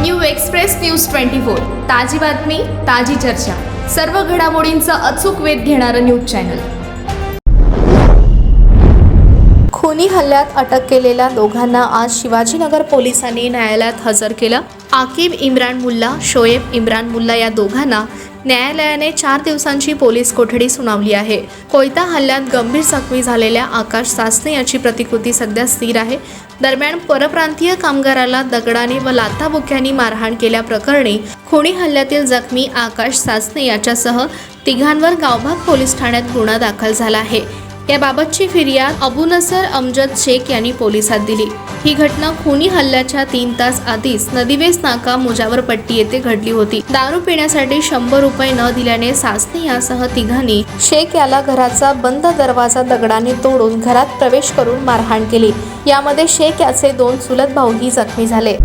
New express news twenty four. ताजी बातमी ताजी चर्चा. सर्व घडामोडींचा अचूक वेध घेणारं न्यूज चॅनल. खुनी हल्ल्यात अटक केलेल्या दोघांना आज शिवाजीनगर पोलिसांनी न्यायालयात हजर केलं. आकिब इम्रान मुल्ला शोएब इम्रान मुल्ला या दोघांना न्यायालयाने चार दिवसांची पोलीस कोठडी सुनावली आहे. कोयता हल्ल्यात गंभीर जखमी झालेल्या आकाश सासने याची प्रतिकृती सध्या स्थिर आहे. दरम्यान परप्रांतीय कामगाराला दगडाने व लाथाबुक्यांनी मारहाण केल्याप्रकरणी खुणी हल्ल्यातील जखमी आकाश सासने याच्यासह तिघांवर गावभाग पोलीस ठाण्यात गुन्हा दाखल झाला आहे. याबाबतची फिर्याद अबू नसर अमजद शेख यांनी पोलिसात दिली. ही घटना खुनी हल्ल्याच्या तीन तास आधीच नदीवेस नाका मुजावरपट्टी येथे घडली होती. दारू पिण्यासाठी शंभर रुपये न दिल्याने सासने यासह तिघांनी शेख याला घराचा बंद दरवाजा दगडाने तोडून घरात प्रवेश करून मारहाण केली. यामध्ये शेख याचे दोन चुलत भाऊही जखमी झाले.